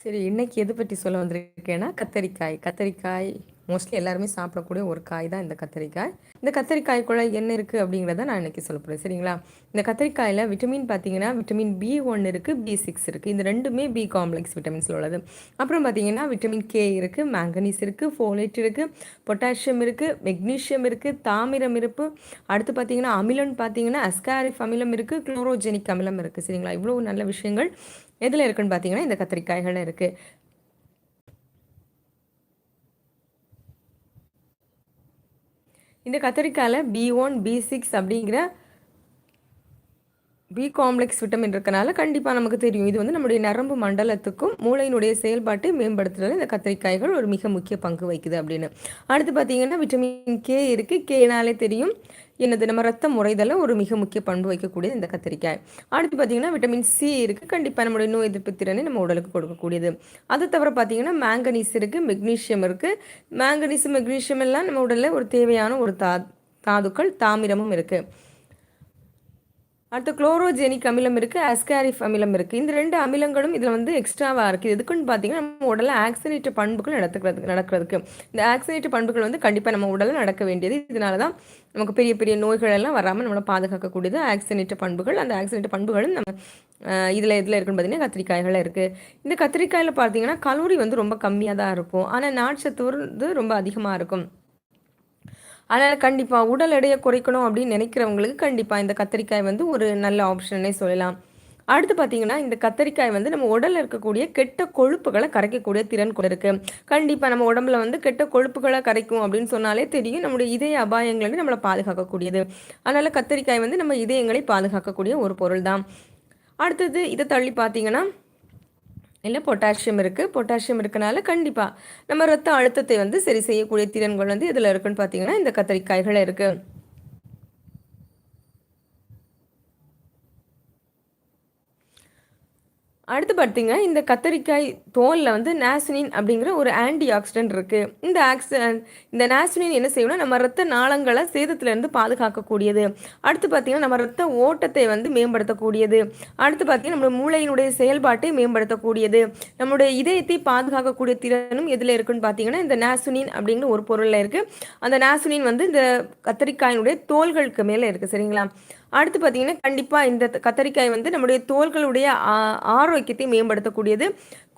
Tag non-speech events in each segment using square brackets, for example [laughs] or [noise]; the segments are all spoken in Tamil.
சரி இன்னைக்கு எது பற்றி சொல்ல வந்திருக்கேன்னா கத்தரிக்காய். கத்தரிக்காய் மோஸ்ட்லி எல்லாருமே சாப்பிடக்கூடிய ஒரு காய் தான் இந்த கத்தரிக்காய். இந்த கத்தரிக்காய்க்குள்ள என்ன இருக்குது அப்படிங்கிறத நான் இன்னைக்கு சொல்ல போகிறேன் சரிங்களா? இந்த கத்தரிக்காயில் விட்டமின் பார்த்தீங்கன்னா விட்டமின் பி ஒன் இருக்குது பி சிக்ஸ் இருக்குது இந்த ரெண்டுமே பி காம்ப்ளெக்ஸ் விட்டமின்ஸில் உள்ளது. அப்புறம் பார்த்தீங்கன்னா விட்டமின் கே இருக்குது மேங்கனீஸ் இருக்குது ஃபோலேட் இருக்குது பொட்டாசியம் இருக்குது மெக்னீஷியம் இருக்குது தாமிரம் இருப்பு அடுத்து பார்த்தீங்கன்னா அமிலம்னு பார்த்தீங்கன்னா அஸ்காரிஃப் அமிலம் இருக்குது குளோரோஜெனிக் அமிலம் இருக்குது சரிங்களா? இவ்வளோ நல்ல விஷயங்கள் எதில் இருக்குன்னு பார்த்தீங்கன்னா இந்த கத்திரிக்காய்கள் இருக்குது இந்த கத்திரிக்காயில் பி ஒன் பி சிக்ஸ் அப்படிங்கிற பி காம்ப்ளெக்ஸ் விட்டமின் இருக்கனால கண்டிப்பாக நமக்கு தெரியும். இது வந்து நம்முடைய நரம்பு மண்டலத்துக்கும் மூளையினுடைய செயல்பாட்டை மேம்படுத்துறதுல இந்த கத்திரிக்காய்கள் ஒரு மிக முக்கிய பங்கு வகிக்குது அப்படின்னு. அடுத்து பார்த்தீங்கன்னா விட்டமின் கே இருக்குது கேனாலே தெரியும். என்னது? நம்ம ரத்தம் முறைதல ஒரு மிக முக்கிய பண்பு வைக்கக்கூடியது இந்த கத்திரிக்காய். அடுத்து பார்த்தீங்கன்னா விட்டமின் சி இருக்குது கண்டிப்பாக நம்மளுடைய நோய் எதிர்ப்பு திறனை நம்ம உடலுக்கு கொடுக்கக்கூடியது. அது தவிர பார்த்தீங்கன்னா மேங்கனீஸ் இருக்குது மெக்னீஷியம் இருக்குது மேங்கனீஸ் மெக்னீஷியம் எல்லாம் நம்ம உடலில் ஒரு தேவையான ஒரு தா தாதுக்கள் தாமிரமும் இருக்குது அடுத்து குளோரோஜெனிக் அமிலம் இருக்குது அஸ்காரிஃப் அமிலம் இருக்குது இந்த ரெண்டு அமிலங்களும் இதில் வந்து எக்ஸ்ட்ராவாக இருக்குது எதுக்குன்னு பார்த்தீங்கன்னா நம்ம உடலில் ஆக்சினேட் பண்புகள் நடத்துக்கிறதுக்கு நடக்கிறதுக்கு. இந்த ஆக்சினேட் பண்புகள் வந்து கண்டிப்பாக நம்ம உடலில் நடக்க வேண்டியது. இதனால தான் நமக்கு பெரிய பெரிய நோய்கள் எல்லாம் வராமல் நம்மளை பாதுகாக்கக்கூடியது ஆக்சினேட் பண்புகள். அந்த ஆக்சினேட் பண்புகளும் நம்ம இதில் இதில் இருக்குன்னு பார்த்தீங்கன்னா கத்திரிக்காய்கள் இருக்குது இந்த கத்திரிக்காயில் பார்த்தீங்கன்னா கலோரி வந்து ரொம்ப கம்மியாக தான் இருக்கும். ஆனால் நாட்சத்து வந்து ரொம்ப அதிகமாக இருக்கும். அதனால் கண்டிப்பாக உடல் எடையை குறைக்கணும் அப்படின்னு நினைக்கிறவங்களுக்கு கண்டிப்பாக இந்த கத்திரிக்காய் வந்து ஒரு நல்ல ஆப்ஷனே சொல்லலாம். அடுத்து பார்த்தீங்கன்னா இந்த கத்தரிக்காய் வந்து நம்ம உடலில் இருக்கக்கூடிய கெட்ட கொழுப்புகளை கரைக்கக்கூடிய திறன் கூட இருக்குது கண்டிப்பாக நம்ம உடம்புல வந்து கெட்ட கொழுப்புகளை கரைக்கும் அப்படின்னு சொன்னாலே தெரியும். நம்முடைய இதய அபாயங்களை நம்மளை பாதுகாக்கக்கூடியது. அதனால் கத்தரிக்காய் வந்து நம்ம இதயங்களை பாதுகாக்கக்கூடிய ஒரு பொருள் தான் அடுத்தது இதை தள்ளி பார்த்தீங்கன்னா இல்லை பொட்டாசியம் இருக்குது பொட்டாசியம் இருக்கனால கண்டிப்பாக நம்ம ரத்த அழுத்தத்தை வந்து சரி செய்யக்கூடிய திறன்கள் வந்து இதில் இருக்குன்னு பார்த்தீங்கன்னா இந்த கத்திரிக்காய்கள் இருக்குது அடுத்து பார்த்தீங்க இந்த கத்தரிக்காய் தோலில் வந்து நாசினின் அப்படிங்கிற ஒரு ஆன்டி ஆக்சிடென்ட் இருக்குது இந்த ஆக்சிடென்ட் இந்த நாசினின் என்ன செய்யணும்னா நம்ம ரத்த நாளங்களை சேதத்துலேருந்து பாதுகாக்கக்கூடியது. அடுத்து பார்த்திங்கன்னா நம்ம ரத்த ஓட்டத்தை வந்து மேம்படுத்தக்கூடியது. அடுத்து பார்த்திங்கன்னா நம்ம மூளையினுடைய செயல்பாட்டை மேம்படுத்தக்கூடியது. நம்மளுடைய இதயத்தை பாதுகாக்கக்கூடிய திறனும் எதில் இருக்குன்னு பார்த்தீங்கன்னா இந்த நாசுனின் அப்படிங்கிற ஒரு பொருளில் இருக்குது அந்த நாசுனின் வந்து இந்த கத்தரிக்காயினுடைய தோள்களுக்கு மேலே இருக்குது சரிங்களா? அடுத்து பார்த்தீங்கன்னா கண்டிப்பாக இந்த கத்தரிக்காய் வந்து நம்முடைய தோள்களுடைய ஆரோக்கியத்தை மேம்படுத்தக்கூடியது.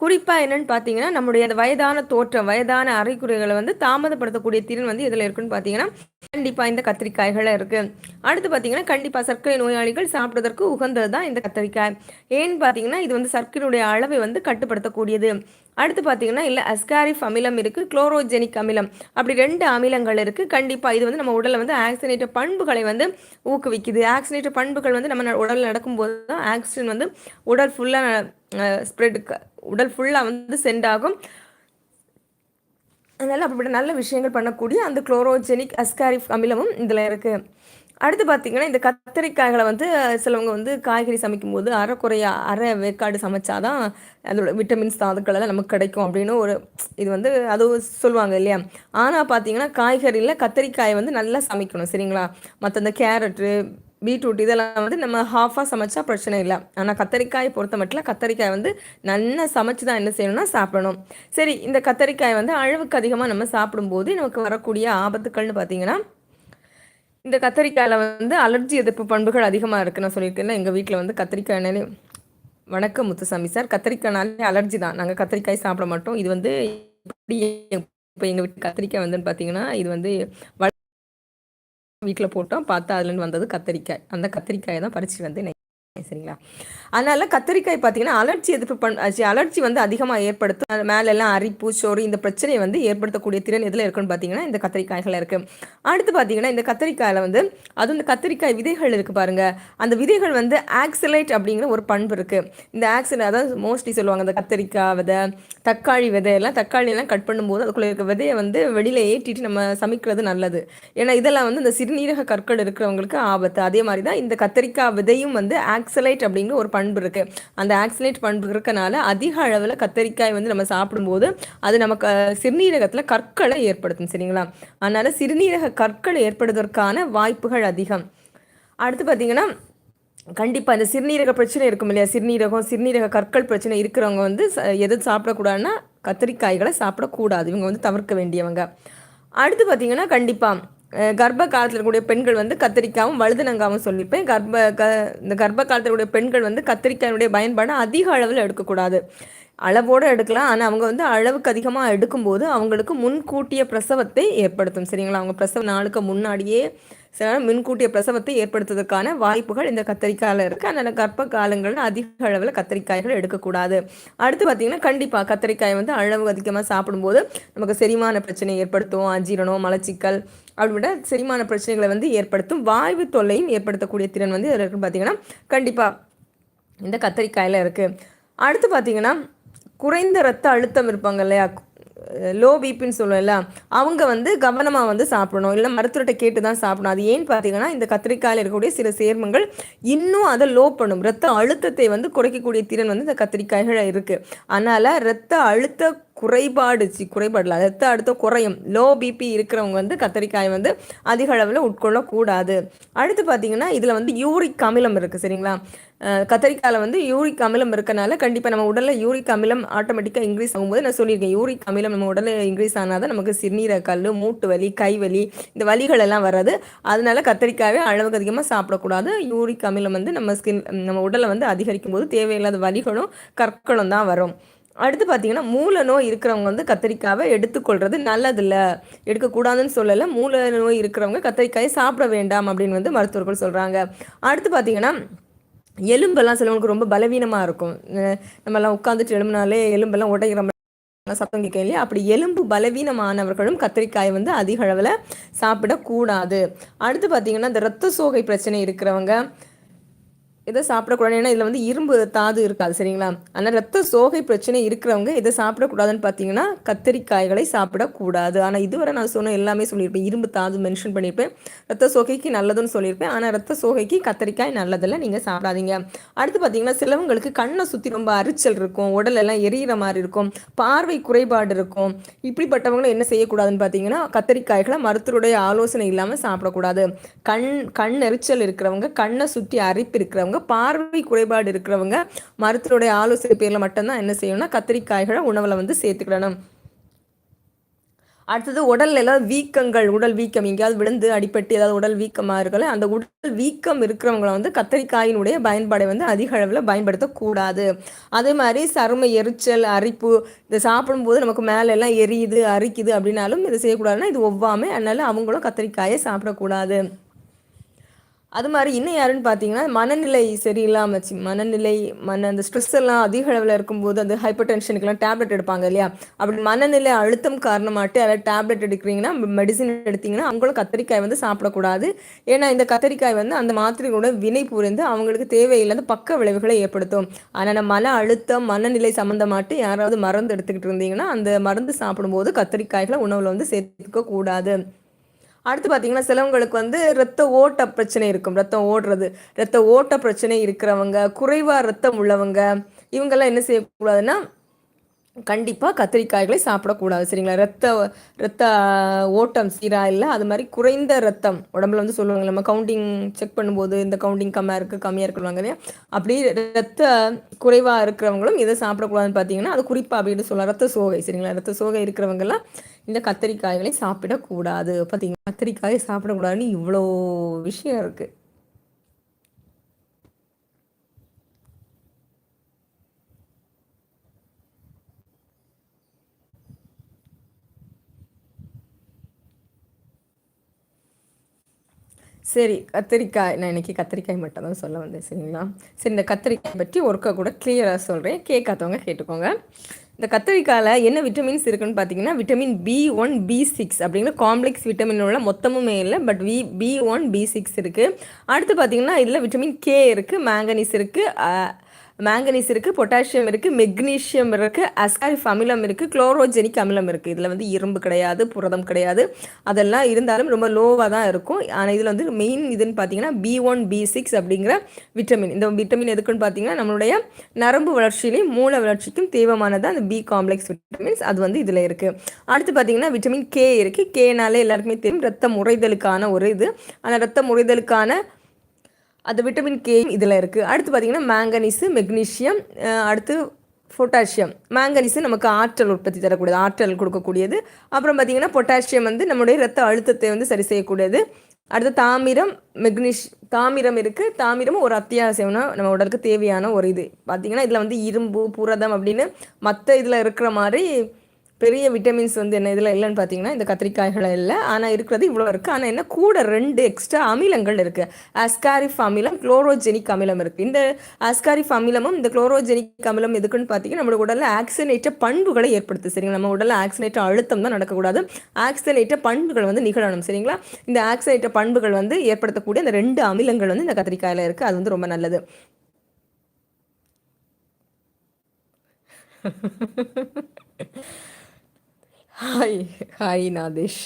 குறிப்பாக என்னென்னு பார்த்தீங்கன்னா நம்முடைய அந்த வயதான தோற்றம் வயதான அரைக்குறைகளை வந்து தாமதப்படுத்தக்கூடிய திறன் வந்து இதில் இருக்குன்னு பார்த்தீங்கன்னா கண்டிப்பாக இந்த கத்திரிக்காய்கள் இருக்குது அடுத்து பார்த்தீங்கன்னா கண்டிப்பாக சர்க்கரை நோயாளிகள் சாப்பிட்றதற்கு உகந்தது தான் இந்த கத்திரிக்காய். ஏன்னு பார்த்தீங்கன்னா இது வந்து சர்க்கரையுடைய அளவை வந்து கட்டுப்படுத்தக்கூடியது. அடுத்து பார்த்தீங்கன்னா இல்லை அஸ்காரிஃப் அமிலம் இருக்குது குளோரோஜெனிக் அமிலம். அப்படி ரெண்டு அமிலங்கள் இருக்குது கண்டிப்பாக இது வந்து நம்ம உடலில் வந்து ஆக்சினேட்டர் பண்புகளை வந்து ஊக்குவிக்குது. ஆக்சினேட்டர் பண்புகள் வந்து நம்ம உடலில் நடக்கும்போது தான் ஆக்சிஜன் வந்து உடல் ஃபுல்லாக ஸ்ப்ரெட் உடல் ஃபுல்லாக வந்து சென்ட் ஆகும். அதனால் அப்படிப்பட்ட நல்ல விஷயங்கள் பண்ணக்கூடிய அந்த குளோரோஜெனிக் அஸ்காரிஃப் அமிலமும் இதில் இருக்குது அடுத்து பார்த்தீங்கன்னா இந்த கத்திரிக்காய்களை வந்து சிலவங்க வந்து காய்கறி சமைக்கும் போது அரைக்குறையா அரை வேக்காடு சமைச்சாதான் அதோட விட்டமின்ஸ் தாதுக்கள் எல்லாம் நமக்கு கிடைக்கும் அப்படின்னு ஒரு இது வந்து அது சொல்லுவாங்க இல்லையா? ஆனால் பார்த்தீங்கன்னா காய்கறியில் கத்திரிக்காயை வந்து நல்லா சமைக்கணும் சரிங்களா? மற்ற இந்த கேரட்டு பீட்ரூட் இதெல்லாம் வந்து நம்ம ஹாஃபாக சமைச்சா பிரச்சனை இல்லை. ஆனால் கத்தரிக்காயை பொறுத்த மட்டும் கத்தரிக்காய் வந்து நல்லா சமைச்சு தான் என்ன செய்யணும்னா சாப்பிடணும். சரி இந்த கத்தரிக்காய் வந்து அளவுக்கு அதிகமாக நம்ம சாப்பிடும்போது நமக்கு வரக்கூடிய ஆபத்துக்கள்னு பார்த்தீங்கன்னா இந்த கத்தரிக்காயில் வந்து அலர்ஜி எதிர்ப்பு பண்புகள் அதிகமாக இருக்குது நான் சொல்லியிருக்கேன் எங்கள் வீட்டில் வந்து கத்திரிக்காய்னாலே வணக்கம் முத்துசாமி சார். கத்திரிக்காய்னாலே அலர்ஜி தான். நாங்கள் கத்திரிக்காய் சாப்பிட மாட்டோம். இது வந்து இப்படி இப்போ எங்கள் வீட்டு கத்திரிக்காய் வந்து பார்த்தீங்கன்னா இது வந்து வீட்டில் போட்டோம். பார்த்தா அதுலேருந்து வந்தது கத்திரிக்காய். அந்த கத்திரிக்காயை தான் பறிச்சு வந்து சரிங்களா? அதனால கத்திரிக்காய் பார்த்தீங்கன்னா அலர்ஜி எதிர்ப்பு பண் அலர்ஜி வந்து அதிகமாக ஏற்படுத்தும் மேலெல்லாம் அரிப்பு சோறு இந்த பிரச்சனையை வந்து ஏற்படுத்தக்கூடிய திறன் எதில் இருக்குன்னு பார்த்தீங்கன்னா இந்த கத்திரிக்காய்கள் இருக்குது அடுத்து பார்த்தீங்கன்னா இந்த கத்திரிக்காயில் வந்து அதுவும் இந்த கத்திரிக்காய் விதைகள் இருக்குது பாருங்கள் அந்த விதைகள் வந்து ஆக்சிலைட் அப்படிங்கிற ஒரு பண்பு இருக்குது இந்த ஆக்சிலைட் அதாவது மோஸ்ட்லி சொல்லுவாங்க அந்த கத்திரிக்காய் விதை தக்காளி விதையெல்லாம் தக்காளியெல்லாம் கட் பண்ணும்போது அதுக்குள்ளே இருக்க விதையை வந்து வெளியில் ஏற்றிட்டு நம்ம சமைக்கிறது நல்லது. ஏன்னா இதெல்லாம் வந்து இந்த சிறுநீரக கற்கள் இருக்கிறவங்களுக்கு ஆபத்து. அதே மாதிரி தான் இந்த கத்திரிக்காய் விதையும் வந்து ஆக்சலைட் அப்படிங்கிற ஒரு பண்பு இருக்குது அந்த ஆக்சலைட் பண்பு இருக்கனால அதிக அளவில் கத்தரிக்காய் வந்து நம்ம சாப்பிடும்போது அது நமக்கு சிறுநீரகத்தில் கற்களை ஏற்படுத்தும் சரிங்களா? அதனால் சிறுநீரக கற்கள் ஏற்படுவதற்கான வாய்ப்புகள் அதிகம். அடுத்து பார்த்திங்கன்னா கண்டிப்பாக இந்த சிறுநீரக பிரச்சனை இருக்கும் இல்லையா? சிறுநீரகம் சிறுநீரக கற்கள் பிரச்சனை இருக்கிறவங்க வந்து எது சாப்பிடக்கூடாதுன்னா கத்திரிக்காய்களை சாப்பிடக்கூடாது. இவங்க வந்து தவிர்க்க வேண்டியவங்க. அடுத்து பார்த்திங்கன்னா கண்டிப்பாக கர்ப்ப காலத்தில் இருக்கக்கூடிய பெண்கள் வந்து கத்திரிக்காயும் வழுதுனங்காவும் சொல்லிப்பேன். கர்ப்ப க இந்த கர்ப்ப காலத்தில் கூடிய பெண்கள் வந்து கத்திரிக்காயினுடைய பயன்பாடு அதிக அளவில் எடுக்கக்கூடாது. அளவோடு எடுக்கலாம். ஆனால் அவங்க வந்து அளவுக்கு அதிகமாக எடுக்கும்போது அவங்களுக்கு முன்கூட்டிய பிரசவத்தை ஏற்படுத்தும். சரிங்களா? அவங்க பிரசவ நாளுக்கு முன்னாடியே சில முன்கூட்டிய பிரசவத்தை ஏற்படுத்துவதற்கான வாய்ப்புகள் இந்த கத்திரிக்காயில் இருக்குது அதனால் கர்ப்ப காலங்களில் அதிக அளவில் கத்திரிக்காய்கள் எடுக்கக்கூடாது. அடுத்து பார்த்திங்கன்னா கண்டிப்பாக கத்திரிக்காய் வந்து அளவு அதிகமாக சாப்பிடும்போது நமக்கு செரிமான பிரச்சனை ஏற்படுத்தும். அஜீரணம் மலச்சிக்கல் அப்படின்ற செரிமான பிரச்சனைகளை வந்து ஏற்படுத்தும். வாய்வு தொல்லையும் ஏற்படுத்தக்கூடிய திறன் வந்து இதில் இருக்குன்னு பார்த்திங்கன்னா கண்டிப்பாக இந்த கத்திரிக்காயில் இருக்குது அடுத்து பார்த்திங்கன்னா குறைந்த ரத்த அழுத்தம் இருப்பாங்க இல்லையா? லோ பிபின்னு சொல்லுவோம்ல அவங்க வந்து கவனமாக வந்து சாப்பிடணும். இல்லை மருத்துவர்கிட்ட கேட்டு தான் சாப்பிடணும். அது ஏன்னு பார்த்தீங்கன்னா இந்த கத்திரிக்காயில் இருக்கக்கூடிய சில சேர்மங்கள் இன்னும் அதை லோ பண்ணும். ரத்த அழுத்தத்தை வந்து குறைக்கக்கூடிய திறன் வந்து இந்த கத்திரிக்காய்கள் இருக்குது அதனால் ரத்த அழுத்த குறைபாடு சி குறைபாடில். அடுத்த அடுத்த குறையும். லோ பிபி இருக்கிறவங்க வந்து கத்தரிக்காய் வந்து அதிக அளவில் உட்கொள்ளக்கூடாது. அடுத்து பார்த்தீங்கன்னா இதில் வந்து யூரிக் அமிலம் இருக்குது சரிங்களா? கத்திரிக்காயில் வந்து யூரிக் அமிலம் இருக்கனால கண்டிப்பாக நம்ம உடலில் யூரிக் அமிலம் ஆட்டோமேட்டிக்காக இன்க்ரீஸ் ஆகும்போது நான் சொல்லியிருக்கேன் யூரிக் அமிலம் நம்ம உடலில் இன்க்ரீஸ் ஆனால் தான் நமக்கு சிறுநீரக கல் மூட்டு வலி கை வலி இந்த வலிகள் எல்லாம் வராது. அதனால கத்திரிக்காயை அளவுக்கு அதிகமாக சாப்பிடக்கூடாது. யூரிக் அமிலம் வந்து நம்ம ஸ்கின் நம்ம உடலை வந்து அதிகரிக்கும் போது தேவையில்லாத வலிகளும் கற்களும் தான் வரும். அடுத்து பார்த்தீங்கன்னா மூல நோய் இருக்கிறவங்க வந்து கத்திரிக்காவை எடுத்துக்கொள்வது நல்லதில்ல. எடுக்கக்கூடாதுன்னு சொல்லலை. மூல நோய் இருக்கிறவங்க கத்திரிக்காயை சாப்பிட வேண்டாம் அப்படின்னு வந்து மருத்துவர்கள் சொல்கிறாங்க அடுத்து பார்த்தீங்கன்னா எலும்பெல்லாம் சிலவங்களுக்கு ரொம்ப பலவீனமாக இருக்கும். நம்மலாம் உட்காந்துட்டு எலும்புனாலே எலும்பெல்லாம் உடைகிற சத்தம் கேட்க இல்லையா? அப்படி எலும்பு பலவீனமானவர்களும் கத்திரிக்காய் வந்து அதிக அளவில் சாப்பிடக்கூடாது. அடுத்து பார்த்தீங்கன்னா இந்த ரத்த சோகை பிரச்சனை இருக்கிறவங்க இதை சாப்பிடக்கூடாது? ஏன்னா இதில் வந்து இரும்பு தாது இருக்காது சரிங்களா? ஆனால் ரத்த சோகை பிரச்சனை இருக்கிறவங்க இதை சாப்பிடக்கூடாதுன்னு பார்த்தீங்கன்னா கத்தரிக்காய்களை சாப்பிடக்கூடாது. ஆனால் இதுவரை நான் சொன்ன எல்லாமே சொல்லியிருப்பேன். இரும்பு தாது மென்ஷன் பண்ணியிருப்பேன். ரத்த சோகைக்கு நல்லதுன்னு சொல்லியிருப்பேன். ஆனால் ரத்த சோகைக்கு கத்தரிக்காய் நல்லதில்லை நீங்கள் சாப்பிடாதீங்க. அடுத்து பார்த்தீங்கன்னா சிலவங்களுக்கு கண்ணை சுற்றி ரொம்ப அரிச்சல் இருக்கும். உடல் எல்லாம் எரியிற மாதிரி இருக்கும். பார்வை குறைபாடு இருக்கும். இப்படிப்பட்டவங்களும் என்ன செய்யக்கூடாதுன்னு பார்த்தீங்கன்னா கத்தரிக்காய்களை மருத்துவருடைய ஆலோசனை இல்லாமல் சாப்பிடக்கூடாது. கண் கண் எரிச்சல் இருக்கிறவங்க கண்ணை சுற்றி அரிப்பு இருக்கிறவங்க பார்வை குறைபாடு இருக்கிறவங்க மருத்துவருடைய ஆலோசனை பேரில் மட்டும்தான் என்ன செய்யணும்னா கத்திரிக்காய்களை உணவில் வந்து சேர்த்துக்கிடணும். அடுத்தது உடல் எல்லாம் வீக்கங்கள் உடல் வீக்கம் எங்கேயாவது விழுந்து அடிப்பட்டு ஏதாவது உடல் வீக்கமாக இருக்கல அந்த உடல் வீக்கம் இருக்கிறவங்களை வந்து கத்தரிக்காயினுடைய பயன்பாடை வந்து அதிக அளவில் பயன்படுத்தக்கூடாது. அதே மாதிரி சரும எரிச்சல் அரிப்பு இதை சாப்பிடும்போது நமக்கு மேலே எல்லாம் எரியுது அரிக்குது அப்படின்னாலும் இதை செய்யக்கூடாதுன்னா இது ஒவ்வாமே அதனால அவங்களும் கத்திரிக்காயை சாப்பிடக்கூடாது. அது மாதிரி இன்னும் யாருன்னு பார்த்தீங்கன்னா மனநிலை சரியில்லாமல் மனநிலை மன அந்த ஸ்ட்ரெஸ் எல்லாம் அதிக அளவில் இருக்கும்போது அந்த ஹைப்பர் டென்ஷனுக்கெல்லாம் டேப்லெட் எடுப்பாங்க இல்லையா? அப்படி மனநிலை அழுத்தம் காரணமாட்டு அதில் டேப்லெட் எடுக்கிறீங்கன்னா மெடிசின் எடுத்தீங்கன்னா அவங்களும் கத்திரிக்காய் வந்து சாப்பிடக்கூடாது. ஏன்னா இந்த கத்திரிக்காய் வந்து அந்த மாத்திரைகளோட வினை புரிந்து அவங்களுக்கு தேவையில்லாத பக்க விளைவுகளை ஏற்படுத்தும். அதனால் மன அழுத்தம் மனநிலை சம்மந்தமாட்டு யாராவது மருந்து எடுத்துக்கிட்டு இருந்தீங்கன்னா அந்த மருந்து சாப்பிடும்போது கத்திரிக்காய்களை உணவில் வந்து சேர்த்துக்க கூடாது. அடுத்து பார்த்தீங்கன்னா சிலவங்களுக்கு வந்து ரத்த ஓட்ட பிரச்சனை இருக்கும். ரத்தம் ஓடுறது. ரத்த ஓட்ட பிரச்சனை இருக்கிறவங்க குறைவாக ரத்தம் உள்ளவங்க இவங்கெல்லாம் என்ன செய்யக்கூடாதுன்னா கண்டிப்பாக கத்திரிக்காய்களை சாப்பிடக்கூடாது. சரிங்களா? ரத்த ரத்த ஓட்டம் சீராக இல்லை அது மாதிரி குறைந்த ரத்தம் உடம்புல வந்து சொல்லுவாங்க. நம்ம கவுண்டிங் செக் பண்ணும்போது இந்த கவுண்டிங் கம்மியாக இருக்குது கம்மியாக இருக்குவாங்க இல்லையா? அப்படி ரத்த குறைவாக இருக்கிறவங்களும் இதை சாப்பிடக்கூடாதுன்னு பார்த்தீங்கன்னா அது குறிப்பாக அப்படின்னு சொல்லலாம். ரத்த சோகை சரிங்களா? ரத்த சோகை இருக்கிறவங்கெல்லாம் இந்த கத்திரிக்காய்களை சாப்பிடக்கூடாது. பார்த்தீங்கன்னா கத்திரிக்காயை சாப்பிடக்கூடாதுன்னு இவ்வளோ விஷயம் இருக்குது சரி கத்திரிக்காய். நான் இன்றைக்கி கத்திரிக்காய் மட்டும் தான் சொல்ல வந்தேன் சரிங்களா? சரி இந்த கத்திரிக்காய் பற்றி ஒர்க்கை கூட கிளியராக சொல்கிறேன் கேட்காதவங்க கேட்டுக்கோங்க. இந்த கத்திரிக்காயில் என்ன விட்டமின்ஸ் இருக்குன்னு பார்த்தீங்கன்னா vitamin B one B six அப்படிங்கிற காம்ப்ளெக்ஸ் விட்டமின் உள்ள மொத்தமுமே இல்லை பட் வி பி ஒன் பி சிக்ஸ் இருக்குது அடுத்து பார்த்தீங்கன்னா இதில் விட்டமின் கே இருக்குது மேங்கனீஸ் இருக்குது மேங்கனீஸ் இருக்குது பொட்டாசியம் இருக்குது மெக்னீஷியம் இருக்குது அஸ்காரிஃப் அமிலம் இருக்குது குளோரோஜெனிக் அமிலம் இருக்குது இதில் வந்து இரும்பு கிடையாது புரதம் கிடையாது. அதெல்லாம் இருந்தாலும் ரொம்ப லோவாக தான் இருக்கும். ஆனால் இதில் வந்து மெயின் இதுன்னு பார்த்தீங்கன்னா பி ஒன் பி சிக்ஸ் அப்படிங்கிற விட்டமின் இந்த விட்டமின் எதுக்குன்னு பார்த்தீங்கன்னா நம்மளுடைய நரம்பு வளர்ச்சியிலையும் மூல வளர்ச்சிக்கும் தேவையானது அந்த பி காம்ப்ளெக்ஸ் விட்டமின்ஸ் அது வந்து இதில் இருக்குது அடுத்து பார்த்தீங்கன்னா விட்டமின் கே இருக்குது கேனாலே எல்லாருக்குமே தெரியும் ரத்த முறைதலுக்கான ஒரு இது. ஆனால் ரத்த முறைதலுக்கான அது விட்டமின் கே இதில் இருக்குது அடுத்து பார்த்திங்கன்னா மேங்கனீஸு மெக்னீஷியம் அடுத்து பொட்டாசியம் மேங்கனீஸு நமக்கு ஆற்றல் உற்பத்தி தரக்கூடியது ஆற்றல் கொடுக்கக்கூடியது. அப்புறம் பார்த்திங்கன்னா பொட்டாசியம் வந்து நம்முடைய ரத்த அழுத்தத்தை வந்து சரி செய்யக்கூடியது. அடுத்து தாமிரம் மெக்னீஷ் தாமிரம் இருக்குது தாமிரமும் ஒரு அத்தியாவசியம்னா நம்ம உடலுக்கு தேவையான ஒரு இது. பார்த்திங்கன்னா இதில் வந்து இரும்பு புரதம் அப்படின்னு மற்ற இதில் இருக்கிற மாதிரி பெரிய விட்டமின்ஸ் வந்து என்ன இதில் இல்லைன்னு பார்த்தீங்கன்னா இந்த கத்திரிக்காய்கள் இல்லை. ஆனால் இருக்கிறது இவ்வளோ இருக்குது ஆனால் என்ன கூட ரெண்டு எக்ஸ்ட்ரா அமிலங்கள் இருக்குது ஆஸ்காரிஃப் அமிலம் குளோரோஜெனிக் அமிலம் இருக்குது இந்த ஆஸ்காரிஃப் அமிலமும் இந்த குளோரோஜெனிக் அமிலம் எதுக்குன்னு பார்த்தீங்கன்னா நம்மளோட உடலில் ஆக்சினேட்ட பண்புகளை ஏற்படுத்து சரிங்களா? நம்ம உடலில் ஆக்சினேட்ட அழுத்தம் தான் நடக்கக்கூடாது. ஆக்சினேட்ட பண்புகள் வந்து நிகழணும். சரிங்களா? இந்த ஆக்சினேட்ட பண்புகள் வந்து ஏற்படுத்தக்கூடிய அந்த ரெண்டு அமிலங்கள் வந்து இந்த கத்திரிக்காயில் இருக்குது அது வந்து ரொம்ப நல்லது. [laughs] ஹாய் ஹாய் நாதேஷ்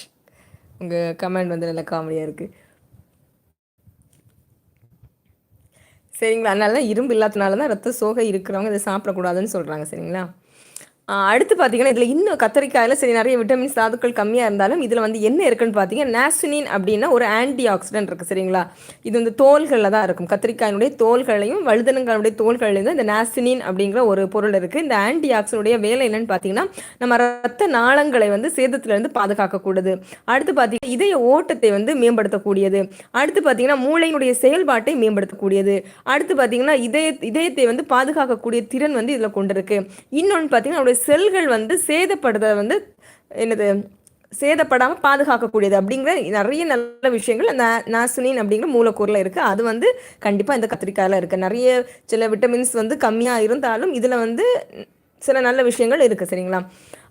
உங்கள் கமெண்ட் வந்து நல்ல காமெடியாக இருக்குது சரிங்களா? அதனால தான் இரும்பு இல்லாதனால தான் ரத்த சோகை இருக்கிறவங்க இதை சாப்பிடக்கூடாதுன்னு சொல்கிறாங்க சரிங்களா? அடுத்து பார்த்தீங்கன்னா இதில் இன்னும் கத்தரிக்காயில் சரி நிறைய விட்டமின்ஸ் தாதுக்கள் கம்மியாக இருந்தாலும் இதில் வந்து என்ன இருக்குன்னு பார்த்தீங்கன்னா நேசுனின் அப்படின்னா ஒரு ஆன்டி ஆக்சிடென்ட் இருக்குது சரிங்களா? இது வந்து தோள்களில் தான் இருக்கும். கத்திரிக்காயினுடைய தோள்களையும் வழுதனங்களுடைய தோள்கள்லேயும் இந்த நேசுனின் அப்படிங்கிற ஒரு பொருள் இருக்குது இந்த ஆன்டி ஆக்சிடனுடைய வேலை என்னன்னு பார்த்தீங்கன்னா நம்ம ரத்த நாளங்களை வந்து சேதத்திலிருந்து பாதுகாக்கக்கூடாது அடுத்து பார்த்தீங்கன்னா இதய ஓட்டத்தை வந்து மேம்படுத்தக்கூடியது. அடுத்து பார்த்தீங்கன்னா மூளையினுடைய செயல்பாட்டை மேம்படுத்தக்கூடியது. அடுத்து பார்த்தீங்கன்னா இதய இதயத்தை வந்து பாதுகாக்கக்கூடிய திறன் வந்து இதில் கொண்டிருக்கு. இன்னொன்று பார்த்தீங்கன்னா செல்கள் வந்து சேதப்படுறத வந்து என்னது சேதப்படாமல் பாதுகாக்கக்கூடியது அப்படிங்கிற நிறைய நல்ல விஷயங்கள் அந்த நாசுனின் அப்படிங்கிற மூலக்கூறில் இருக்குது அது வந்து கண்டிப்பாக இந்த கத்திரிக்காயில் இருக்குது நிறைய சில விட்டமின்ஸ் வந்து கம்மியாக இருந்தாலும் இதில் வந்து சில நல்ல விஷயங்கள் இருக்குது சரிங்களா?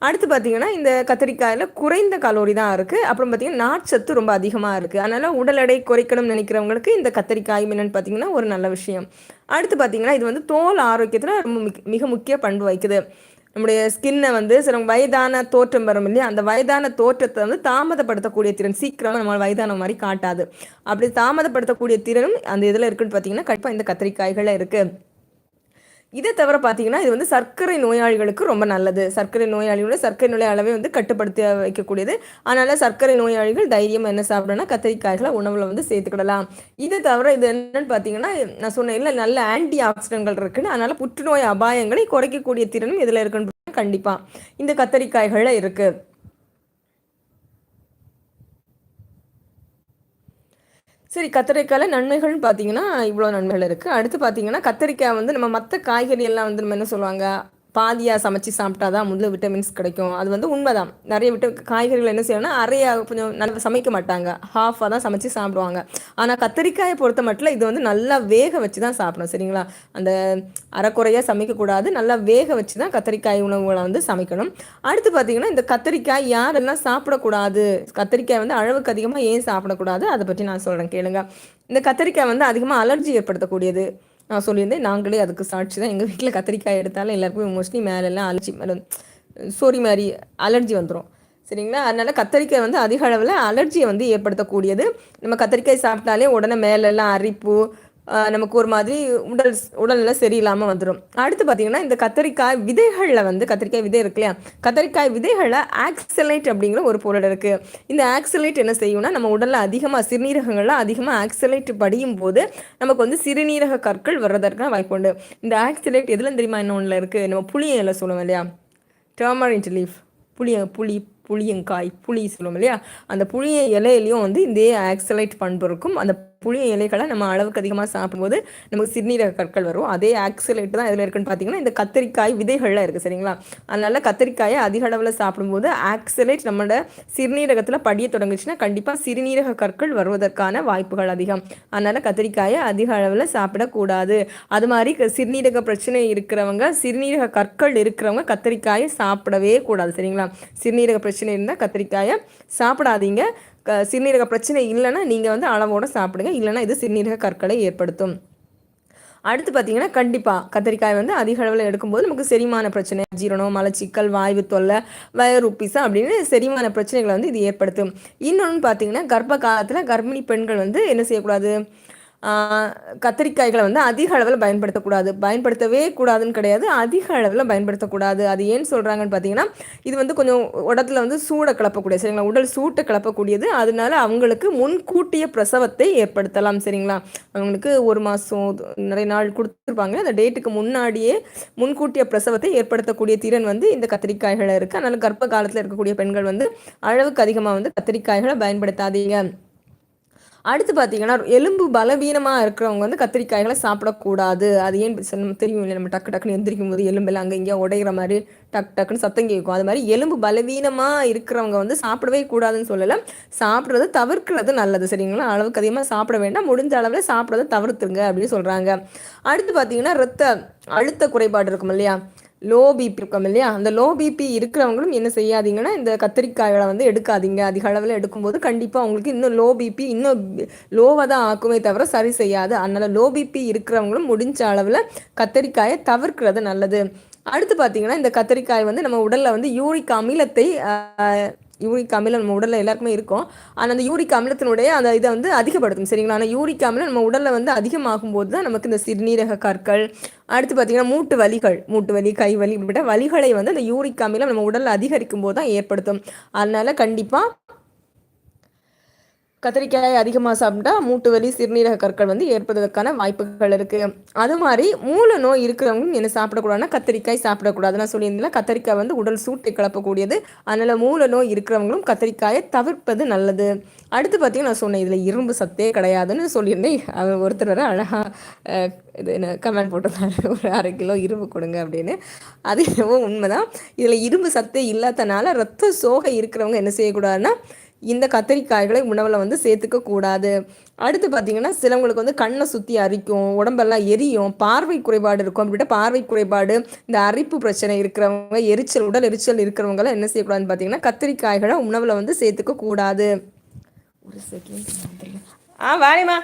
அடுத்து பார்த்திங்கன்னா இந்த கத்திரிக்காயில் குறைந்த கலோரி தான் இருக்குது அப்புறம் பார்த்திங்கன்னா நாட்சத்து ரொம்ப அதிகமாக இருக்குது அதனால் உடல் எடை குறைக்கணும்னு நினைக்கிறவங்களுக்கு இந்த கத்திரிக்காய் என்னென்னு பார்த்தீங்கன்னா ஒரு நல்ல விஷயம். அடுத்து பார்த்தீங்கன்னா இது வந்து தோல் ஆரோக்கியத்தில் ரொம்ப மிக முக்கிய பண்பு வைக்குது நம்முடைய ஸ்கின்னை வந்து சில வயதான தோற்றம் வரும் இல்லையா? அந்த வயதான தோற்றத்தை வந்து தாமதப்படுத்தக்கூடிய திறன் சீக்கிரமாக நம்ம வயதான மாதிரி காட்டாது. அப்படி தாமதப்படுத்தக்கூடிய திறனும் அந்த இதில் இருக்குன்னு பார்த்தீங்கன்னா கண்டிப்பாக இந்த கத்திரிக்காய்களில் இருக்குது இதை தவிர பார்த்தீங்கன்னா இது வந்து சர்க்கரை நோயாளிகளுக்கு ரொம்ப நல்லது. சர்க்கரை நோயாளிகளோட சர்க்கரை நோய் அளவை வந்து கட்டுப்படுத்தி வைக்கக்கூடியது. அதனால் சர்க்கரை நோயாளிகள் தைரியம் என்ன சாப்பிடணும்னா கத்திரிக்காய்களை உணவில் வந்து சேர்த்துக்கிடலாம். இதை தவிர இது என்னன்னு பார்த்தீங்கன்னா நான் சொன்னேன் இல்லை நல்ல ஆன்டி ஆக்சிடென்ட்கள் இருக்குன்னு. அதனால் புற்றுநோய் அபாயங்களை குறைக்கக்கூடிய திறனும் இதில் இருக்குன்னு கண்டிப்பாக இந்த கத்தரிக்காய்களில் இருக்குது சரி கத்திரிக்காயில் நன்மைகள்னு பார்த்தீங்கன்னா இவ்வளோ நன்மைகள் இருக்குது அடுத்து பார்த்தீங்கன்னா கத்திரிக்காய் வந்து நம்ம மற்ற காய்கறி எல்லாம் வந்து நம்ம என்ன சொல்லுவாங்க? பாதியாக சமைச்சு சாப்பிட்டா தான் முதல்ல விட்டமின்ஸ் கிடைக்கும். அது வந்து உண்மைதான். நிறைய விட்ட காய்கறிகள் என்ன செய்யணும்னா அரையாக கொஞ்சம் நல்லா சமைக்க மாட்டாங்க. ஹாஃபாக தான் சமைச்சு சாப்பிடுவாங்க. ஆனால் கத்திரிக்காயை பொறுத்த மட்டும் இது வந்து நல்லா வேக வச்சு தான் சாப்பிடணும் சரிங்களா? அந்த அரைக்குறையாக சமைக்கக்கூடாது நல்லா வேக வச்சு தான் கத்திரிக்காய் உணவுகளை வந்து சமைக்கணும். அடுத்து பார்த்தீங்கன்னா இந்த கத்திரிக்காய் யாரெல்லாம் சாப்பிடக்கூடாது? கத்திரிக்காய் வந்து அளவுக்கு அதிகமாக ஏன் சாப்பிடக்கூடாது? அதை பற்றி நான் சொல்கிறேன் கேளுங்க. இந்த கத்திரிக்காய் வந்து அதிகமாக அலர்ஜி ஏற்படுத்தக்கூடியது. நான் சொல்லியிருந்தேன் நாங்களே அதுக்கு சாட்சி தான். எங்கள் வீட்டில் கத்திரிக்காய் எடுத்தாலும் எல்லாருக்குமே மோஸ்ட்லி மேலெல்லாம் அலர்ஜி மேலே சோரி மாதிரி அலர்ஜி வந்துடும் சரிங்களா? அதனால் கத்திரிக்காய் வந்து அதிக அளவில் அலர்ஜியை வந்து ஏற்படுத்தக்கூடியது. நம்ம கத்திரிக்காய் சாப்பிட்டாலே உடனே மேலெல்லாம் அரிப்பு நமக்கு ஒரு மாதிரி உடல் உடல்நிலை சரியில்லாமல் வந்துடும் அடுத்து பார்த்தீங்கன்னா இந்த கத்திரிக்காய் விதைகளில் வந்து கத்திரிக்காய் விதை இருக்கு இல்லையா? கத்திரிக்காய் விதைகளில் ஆக்சலைட் அப்படிங்கிற ஒரு பொருள் இருக்குது இந்த ஆக்சலைட் என்ன செய்யும்னா நம்ம உடலில் அதிகமாக சிறுநீரகங்களில் அதிகமாக ஆக்சலைட் படியும் போது நமக்கு வந்து சிறுநீரக கற்கள் வர்றதற்கான வாய்ப்பு உண்டு. இந்த ஆக்சலைட் எதில் தெரியுமா? என்ன ஒன்றில் இருக்குது நம்ம புளியில சொல்லுவோம் இல்லையா? Tamarind leaf. புளிய புளி புளியங்காய் புளி சொல்லுவோம் இல்லையா? அந்த புளிய இலையிலையும் வந்து இந்த ஆக்சலைட் பண்பு இருக்கும். அந்த புளிய இலைகளை நம்ம அளவுக்கு அதிகமாக சாப்பிடும்போது நமக்கு சிறுநீரக கற்கள் வரும். அதே ஆக்சிலேட் தான் இதில் இருக்குன்னு பார்த்தீங்கன்னா இந்த கத்திரிக்காய் விதைகளில் இருக்குது சரிங்களா? அதனால் கத்திரிக்காயை அதிக அளவில் சாப்பிடும்போது ஆக்சிலேட் நம்மளோட சிறுநீரகத்தில் படிய தொடங்குச்சுன்னா கண்டிப்பாக சிறுநீரக கற்கள் வருவதற்கான வாய்ப்புகள் அதிகம். அதனால் கத்திரிக்காயை அதிக அளவில் சாப்பிடக்கூடாது. அது மாதிரி சிறுநீரக பிரச்சனை இருக்கிறவங்க சிறுநீரக கற்கள் இருக்கிறவங்க கத்திரிக்காயை சாப்பிடவே கூடாது சரிங்களா? சிறுநீரக பிரச்சனை இருந்தால் கத்திரிக்காயை சாப்பிடாதீங்க. சிறுநீரக பிரச்சனை இல்லைன்னா நீங்கள் வந்து அளவோடு சாப்பிடுங்க. இல்லைனா இது சிறுநீரக கற்களை ஏற்படுத்தும். அடுத்து பார்த்தீங்கன்னா கண்டிப்பாக கத்திரிக்காய் வந்து அதிக அளவில் எடுக்கும்போது நமக்கு செரிமான பிரச்சனை ஜீரணம் மலச்சிக்கல் வாய்வு தொல்லை வயர் உப்பிசா அப்படின்னு செரிமான பிரச்சனைகளை வந்து இது ஏற்படுத்தும். இன்னொன்று பார்த்தீங்கன்னா கர்ப்ப காலத்தில் கர்ப்பிணி பெண்கள் வந்து என்ன செய்யக்கூடாது? கத்திரிக்காய்களை வந்து அதிக அளவில் பயன்படுத்தக்கூடாது. பயன்படுத்தவே கூடாதுன்னு கிடையாது. அதிக அளவில் பயன்படுத்தக்கூடாது. அது ஏன் சொல்கிறாங்கன்னு பார்த்தீங்கன்னா இது வந்து கொஞ்சம் உடத்துல வந்து சூடை கிளப்பக்கூடிய சரிங்களா? உடல் சூட்டை கிளப்பக்கூடியது. அதனால அவங்களுக்கு முன்கூட்டிய பிரசவத்தை ஏற்படுத்தலாம் சரிங்களா? அவங்களுக்கு ஒரு மாதம் நிறைய நாள் கொடுத்துருப்பாங்க. அந்த டேட்டுக்கு முன்னாடியே முன்கூட்டிய பிரசவத்தை ஏற்படுத்தக்கூடிய திறன் வந்து இந்த கத்திரிக்காய்களை இருக்குது அதனால் கர்ப்ப காலத்தில் இருக்கக்கூடிய பெண்கள் வந்து அளவுக்கு அதிகமாக வந்து கத்திரிக்காய்களை பயன்படுத்தாதீங்க. அடுத்து பார்த்தீங்கன்னா எலும்பு பலவீனமாக இருக்கிறவங்க வந்து கத்திரிக்காய்களை சாப்பிடக்கூடாது. அது ஏன் தெரியும் இல்லை நம்ம டக்கு டக்குன்னு எந்திரிக்கும் போது எலும்பெல்லாம் அங்கே இங்கே உடைகிற மாதிரி டக் டக்குன்னு சத்தம் கேட்கும். அது மாதிரி எலும்பு பலவீனமாக இருக்கிறவங்க வந்து சாப்பிடவே கூடாதுன்னு சொல்லலை. சாப்பிட்றது தவிர்க்கிறது நல்லது சரிங்களா? அளவுக்கு அதிகமாக சாப்பிட வேண்டாம். முடிஞ்ச அளவில் சாப்பிட்றத தவிர்த்துருங்க அப்படின்னு சொல்கிறாங்க அடுத்து பார்த்தீங்கன்னா ரத்த அழுத்த குறைபாடு இருக்கும் இல்லையா? லோ பிபி இருக்கும் இல்லையா? அந்த லோ பிபி இருக்கிறவங்களும் என்ன செய்யாதீங்கன்னா இந்த கத்திரிக்காய்களை வந்து எடுக்காதீங்க. அதிக அளவில் எடுக்கும்போது கண்டிப்பாக அவங்களுக்கு இன்னும் லோ பிபி இன்னும் லோவாக தான் ஆக்குமே தவிர சரி செய்யாது. அதனால் லோ பிபி இருக்கிறவங்களும் முடிஞ்ச அளவில் கத்திரிக்காயை தவிர்க்கிறது நல்லது. அடுத்து பார்த்தீங்கன்னா இந்த கத்திரிக்காய் வந்து நம்ம உடலில் வந்து யூரிக் அமிலத்தை யூரிக் அமிலம் நம்ம உடலில் எல்லாருக்குமே இருக்கும். ஆனால் அந்த யூரிக் அமிலத்தினுடைய அந்த இதை வந்து அதிகப்படுத்தும். சரிங்களா? ஆனால் யூரிக் அமிலம் நம்ம உடலில் வந்து அதிகமாகும் போது தான் நமக்கு இந்த சிறுநீரக கற்கள் அடுத்து பார்த்திங்கன்னா மூட்டு வலிகள் மூட்டு வலி கை வலி இப்படிப்பட்ட வலிகளை வந்து அந்த யூரிக் அமிலம் நம்ம உடலில் அதிகரிக்கும் போது தான் ஏற்படுத்தும். அதனால் கண்டிப்பாக கத்திரிக்காய் அதிகமாக சாப்பிட்டா மூட்டு வலி சிறுநீரக கற்கள் வந்து ஏற்படுவதற்கான வாய்ப்புகள் இருக்குது அது மாதிரி மூல நோய் இருக்கிறவங்க என்ன சாப்பிடக்கூடாதுன்னா கத்திரிக்காய் சாப்பிடக்கூடாது நான் சொல்லியிருந்தேன் கத்திரிக்காய் வந்து உடல் சூட்டை கிளப்பக்கூடியது. அதனால் மூல நோய் இருக்கிறவங்களும் கத்திரிக்காயை தவிர்ப்பது நல்லது. அடுத்து பார்த்தீங்கன்னா நான் சொன்னேன் இதில் இரும்பு சத்தே கிடையாதுன்னு சொல்லியிருந்தேன். ஒருத்தர் வர அழகாக இது என்ன கமெண்ட் போட்டிருந்தாரு. ஒரு அரை கிலோ இரும்பு கொடுங்க அப்படின்னு. அது என்னவோ உண்மைதான். இதில் இரும்பு சத்தே இல்லாதனால ரத்த சோகை இருக்கிறவங்க என்ன செய்யக்கூடாதுன்னா இந்த கத்திரிக்காய்களை உணவில் வந்து சேர்த்துக்க கூடாது. அடுத்து பார்த்தீங்கன்னா சிலவங்களுக்கு வந்து கண்ணை சுற்றி அரிக்கும் உடம்பெல்லாம் எரியும் பார்வை குறைபாடு இருக்கும் அப்படின்ட்டு பார்வை குறைபாடு இந்த அரிப்பு பிரச்சனை இருக்கிறவங்க எரிச்சல் உடல் எரிச்சல் இருக்கிறவங்களாம் என்ன செய்யக்கூடாதுன்னு பார்த்தீங்கன்னா கத்திரிக்காய்களை உணவில் வந்து சேர்த்துக்க கூடாது. ஒரு செகண்ட் ஆ வாரிமா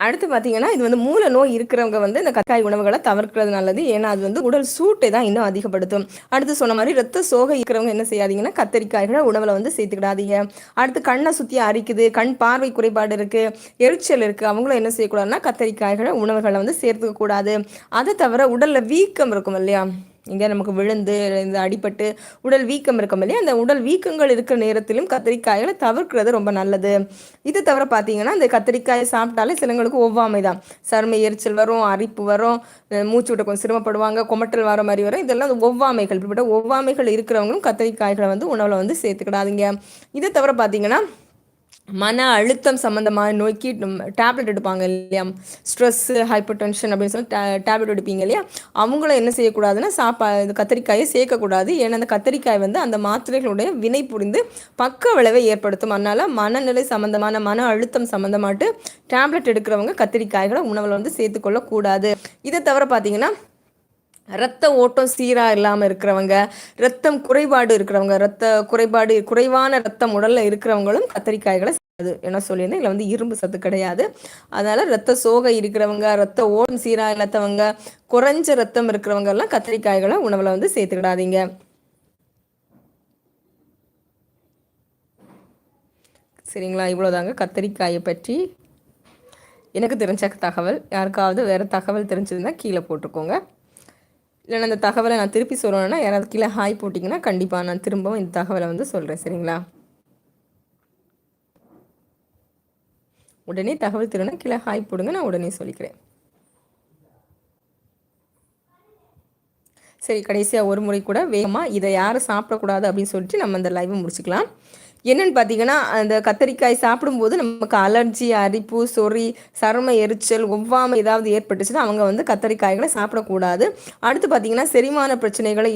அடுத்து பார்த்தீங்கன்னா இது வந்து மூல நோய் இருக்கிறவங்க வந்து இந்த கத்தாய் உணவுகளை தவிர்க்கிறது நல்லது. ஏன்னா அது வந்து உடல் சூட்டை தான் இன்னும் அதிகப்படுத்தும். அடுத்து சொன்ன மாதிரி ரத்த சோகை இருக்கிறவங்க என்ன செய்யாதீங்கன்னா கத்தரிக்காய்களை உணவில் வந்து சேர்த்துக்கிடாதீங்க. அடுத்து கண்ணை சுற்றி அரிக்குது கண் பார்வை குறைபாடு இருக்குது எரிச்சல் இருக்குது அவங்களும் என்ன செய்யக்கூடாதுன்னா கத்தரிக்காய்களை உணவுகளை வந்து சேர்த்துக்க கூடாது அதை தவிர உடலில் வீக்கம் இருக்கும் இல்லையா? இங்கே நமக்கு விழுந்து இந்த அடிபட்டு உடல் வீக்கம் இருக்கும் இல்லையா? அந்த உடல் வீக்கங்கள் இருக்கிற நேரத்திலும் கத்திரிக்காய்களை தவிர்க்கிறது ரொம்ப நல்லது. இது தவிர பார்த்தீங்கன்னா இந்த கத்திரிக்காயை சாப்பிட்டாலே சிலங்களுக்கு ஒவ்வாமை தான். சருமை எரிச்சல் வரும் அரிப்பு வரும் மூச்சு விட்ட கொஞ்சம் சிரமப்படுவாங்க கொமட்டல் வர மாதிரி வரும். இதெல்லாம் அந்த ஒவ்வாமைகள். இப்படிப்பட்ட ஒவ்வாமைகள் இருக்கிறவங்களும் கத்திரிக்காய்களை வந்து உணவில் வந்து சேர்த்துக்கிடாதீங்க. இதை தவிர பார்த்தீங்கன்னா மன அழுத்தம் சம்மந்தமாக நோய்க்கு டேப்லெட் எடுப்பாங்க இல்லையா? ஸ்ட்ரெஸ்ஸு ஹைப்பர் டென்ஷன் அப்படின்னு சொல்லி டேப்லெட் எடுப்பீங்க இல்லையா? அவங்கள என்ன செய்யக்கூடாதுன்னா சாப்பா இது கத்திரிக்காயை சேர்க்கக்கூடாது. ஏன்னா அந்த கத்திரிக்காய் வந்து அந்த மாத்திரைகளுடைய வினை புரிந்து பக்க விளைவை ஏற்படுத்தும். அதனால் மனநிலை சம்மந்தமான மன அழுத்தம் சம்மந்தமாட்டு டேப்லெட் எடுக்கிறவங்க கத்திரிக்காய்களை உணவில் வந்து சேர்த்துக்கொள்ளக்கூடாது. இதை தவிர பார்த்தீங்கன்னா ரத்த ஓட்டம் சீராக இல்லாமல் இருக்கிறவங்க ரத்தம் குறைபாடு இருக்கிறவங்க ரத்த குறைபாடு குறைவான ரத்தம் உடலில் இருக்கிறவங்களும் கத்தரிக்காய்களை அது என்ன சொல்லியிருந்தேன். இதில் வந்து இரும்பு சத்து கிடையாது. அதனால் ரத்த சோகை இருக்கிறவங்க ரத்த ஓட்டம் சீராக இல்லாதவங்க குறைஞ்ச ரத்தம் இருக்கிறவங்க எல்லாம் கத்திரிக்காய்களை உணவில் வந்து சேர்த்துக்கிடாதீங்க. சரிங்களா? இவ்வளோதாங்க கத்திரிக்காயை பற்றி. எனக்கு தெரிஞ்ச தகவல். யாருக்காவது வேறு தகவல் தெரிஞ்சதுன்னா கீழே போட்டுக்கோங்க. இல்லைன்னா அந்த தகவலை நான் திருப்பி சொல்லணும்னா யாராவது கீழே ஹாய் போட்டிங்கன்னா கண்டிப்பாக நான் திரும்பவும் இந்த தகவலை வந்து சொல்கிறேன் சரிங்களா? உடனே தகவல் திருனா கீழே ஹாய் போடுங்க நான் உடனே சொல்லிக்கிறேன். சரி கடைசியாக ஒரு முறை கூட வேகமாக இதை யாரும் சாப்பிடக்கூடாது அப்படின்னு சொல்லிட்டு நம்ம அந்த லைவை முடிச்சுக்கலாம். என்னன்னு பார்த்தீங்கன்னா அந்த கத்தரிக்காய் சாப்பிடும்போது நமக்கு அலர்ஜி அரிப்பு சொறி சரும எரிச்சல் ஒவ்வாமை ஏதாவது ஏற்பட்டுச்சுன்னா அவங்க வந்து கத்தரிக்காய்களை சாப்பிடக்கூடாது. அடுத்து பார்த்தீங்கன்னா செரிமான பிரச்சனைகளை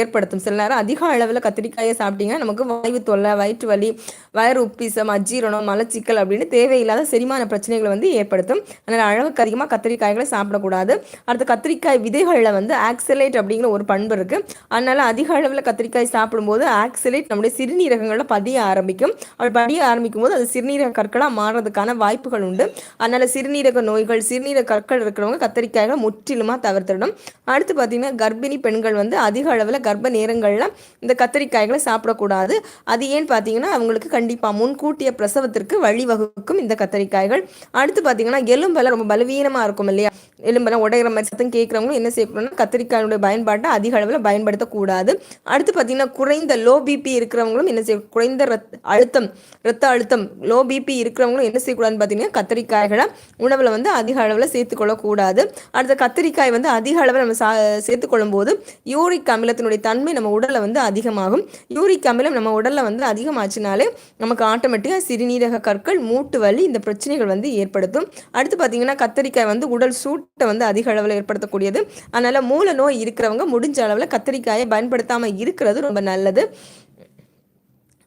ஏற்படுத்தும். சில நேரம் அதிக அளவில் கத்திரிக்காயை சாப்பிட்டீங்கன்னா நமக்கு வாய்வு தொல்லை வயிற்று வலி வயிறு உப்பிசம் அஜீரணம் மலச்சிக்கல் அப்படின்னு தேவையில்லாத செரிமான பிரச்சனைகளை வந்து ஏற்படுத்தும். அதனால் அளவுக்கு அதிகமாக கத்திரிக்காய்களை சாப்பிடக்கூடாது. அடுத்து கத்திரிக்காய் விதைகளில் வந்து ஆக்சலேட் அப்படிங்கிற ஒரு பண்பு இருக்குது அதனால் அதிக அளவில் கத்திரிக்காய் சாப்பிடும்போது ஆக்சலேட் நம்முடைய சிறுநீரகங்களில் பதிய ஆரம்பிக்கும். அப்படி படிய ஆரம்பிக்கும் போது அது சிறுநீரக கற்களாக மாறுறதுக்கான வாய்ப்புகள் உண்டு. அதனால் சிறுநீரக நோய்கள் சிறுநீரக கற்கள் இருக்கிறவங்க கத்தரிக்காய்களை முற்றிலுமாக தவிர்த்திடணும். அடுத்து பார்த்திங்கன்னா கர்ப்பிணி பெண்கள் வந்து அதிக அளவில் கர்ப்ப நேரங்களில் இந்த கத்தரிக்காய்களை சாப்பிடக்கூடாது. அது ஏன்னு பார்த்தீங்கன்னா அவங்களுக்கு கண்டிப்பாக முன்கூட்டிய பிரசவத்திற்கு வழிவகுக்கும் இந்த கத்தரிக்காய்கள். அடுத்து பார்த்தீங்கன்னா எலும்பெல்லாம் ரொம்ப பலவீனமாக இருக்கும் இல்லையா? எலும்பெல்லாம் உடைகிற மாதிரி சத்தம் கேட்குறவங்களும் என்ன செய்யக்கூடாதுன்னா கத்திரிக்காயோட பயன்பாட்டை அதிக அளவில் பயன்படுத்தக்கூடாது. அடுத்து பார்த்தீங்கன்னா குறைந்த லோ பிபி இருக்கிறவங்களும் என்ன செய்ய குறைந்த ரத் அழுத்தம் ரத்த அழுத்தம் லோ பிபி இருக்கிறவங்களும் என்ன செய்யக்கூடாதுன்னு பார்த்தீங்கன்னா கத்திரிக்காய்களை உணவில் வந்து அதிக அளவில் சேர்த்துக்கொள்ளக்கூடாது. அடுத்த கத்திரிக்காய் வந்து அதிக அளவில் நம்ம சா சேர்த்துக்கொள்ளும் போது யூரிக் அமிலத்தினுடைய தன்மை நம்ம உடலில் வந்து அதிகமாகும். யூரிக் அமிலம் நம்ம உடலில் வந்து அதிகமாச்சுனாலே நமக்கு ஆட்டோமேட்டிக்காக சிறுநீரக கற்கள் மூட்டு வலி இந்த பிரச்சனைகள் வந்து ஏற்படுத்தும். அடுத்து பார்த்தீங்கன்னா கத்திரிக்காய் வந்து உடல் சூட் சூட்டை வந்து அதிக அளவில் ஏற்படுத்தக்கூடியது. அதனால் மூல நோய் இருக்கிறவங்க முடிஞ்ச அளவில் கத்திரிக்காயை பயன்படுத்தாமல் இருக்கிறது ரொம்ப நல்லது.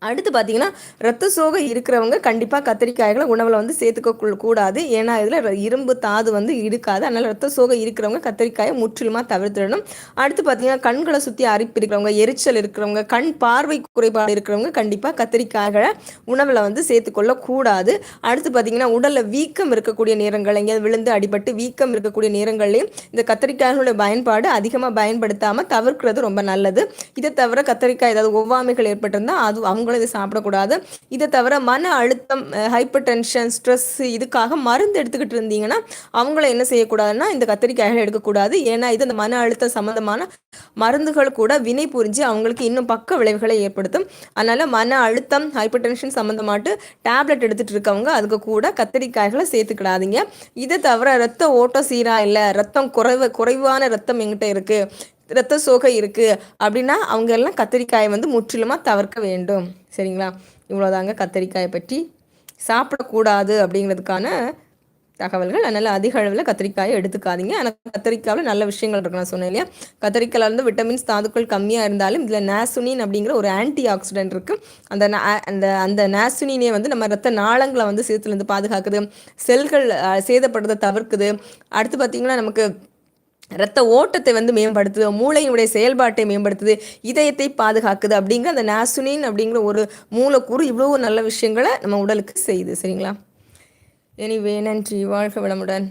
அடுத்து பார்த்தீங்கன்னா ரத்த சோகை இருக்கிறவங்க கண்டிப்பாக கத்திரிக்காய்களை உணவில் வந்து சேர்த்துக்க கூடாது. ஏன்னா இதில் இரும்பு தாது வந்து இருக்காது அதனால் ரத்த சோகை இருக்கிறவங்க கத்திரிக்காயை முற்றிலுமாக தவிர்த்துடணும். அடுத்து பார்த்தீங்கன்னா கண்களை சுற்றி அரிப்பு இருக்கிறவங்க எரிச்சல் இருக்கிறவங்க கண் பார்வை குறைபாடு இருக்கிறவங்க கண்டிப்பாக கத்திரிக்காய்களை உணவில் வந்து சேர்த்துக்கொள்ள கூடாது அடுத்து பார்த்தீங்கன்னா உடலில் வீக்கம் இருக்கக்கூடிய நேரங்கள் எங்கேயாவது விழுந்து அடிபட்டு வீக்கம் இருக்கக்கூடிய நேரங்கள்லையும் இந்த கத்திரிக்காய்களுடைய பயன்பாடு அதிகமாக பயன்படுத்தாமல் தவிர்க்கிறது ரொம்ப நல்லது. இதை தவிர கத்திரிக்காய் ஏதாவது ஒவ்வாமைகள் ஏற்பட்டிருந்தால் அது அவங்க அவங்களும் இதை சாப்பிடக்கூடாது. இதை தவிர மன அழுத்தம் ஹைப்பர் டென்ஷன் ஸ்ட்ரெஸ் இதுக்காக மருந்து எடுத்துக்கிட்டு இருந்தீங்கன்னா அவங்கள என்ன செய்யக்கூடாதுன்னா இந்த கத்திரிக்காய்கள் எடுக்கக்கூடாது. ஏன்னா இது அந்த மன அழுத்தம் சம்மந்தமான மருந்துகள் கூட வினை புரிஞ்சு அவங்களுக்கு இன்னும் பக்க விளைவுகளை ஏற்படுத்தும். அதனால் மன அழுத்தம் ஹைப்பர் டென்ஷன் சம்மந்தமாட்டு டேப்லெட் எடுத்துகிட்டு இருக்கவங்க அதுக்கு கூட கத்திரிக்காய்களை சேர்த்துக்கிடாதீங்க. இதை தவிர ரத்த ஓட்டம் சீராக இல்லை ரத்தம் குறைவு குறைவான ரத்தம் எங்கிட்ட இருக்குது ரத்த சோகை இருக்குது அப்படின்னா அவங்க எல்லாம் கத்திரிக்காயை வந்து முற்றிலுமாக தவிர்க்க வேண்டும். சரிங்களா? இவ்வளோதாங்க கத்திரிக்காயை பற்றி. சாப்பிடக்கூடாது அப்படிங்கிறதுக்கான தகவல்கள் அதனால் அதிக அளவில் கத்திரிக்காயை எடுத்துக்காதீங்க. ஆனால் கத்திரிக்காயில் நல்ல விஷயங்கள் இருக்கு. நான் சொன்னேன் இல்லையா? கத்திரிக்காயில் இருந்து விட்டமின்ஸ் தாதுக்கள் கம்மியாக இருந்தாலும் இதில் நேசுனின் அப்படிங்கிற ஒரு ஆன்டி ஆக்சிடென்ட் இருக்குது அந்த அந்த அந்த நேசுனினே வந்து நம்ம ரத்த நாளங்களை வந்து சேத்துலேருந்து பாதுகாக்குது. செல்கள் சேதப்படுறதை தவிர்க்குது. அடுத்து பார்த்திங்கன்னா நமக்கு ரத்த ஓட்டத்தை வந்து மேம்படுத்துது மூளையினுடைய செயல்பாட்டை மேம்படுத்துது இதயத்தை பாதுகாக்குது அப்படிங்கிற அந்த நாசுனின் அப்படிங்கிற ஒரு மூலக்கூறு இவ்வளோ நல்ல விஷயங்களை நம்ம உடலுக்கு செய்யுது சரிங்களா? எனிவே நன்றி வாழ்க வளமுடன்.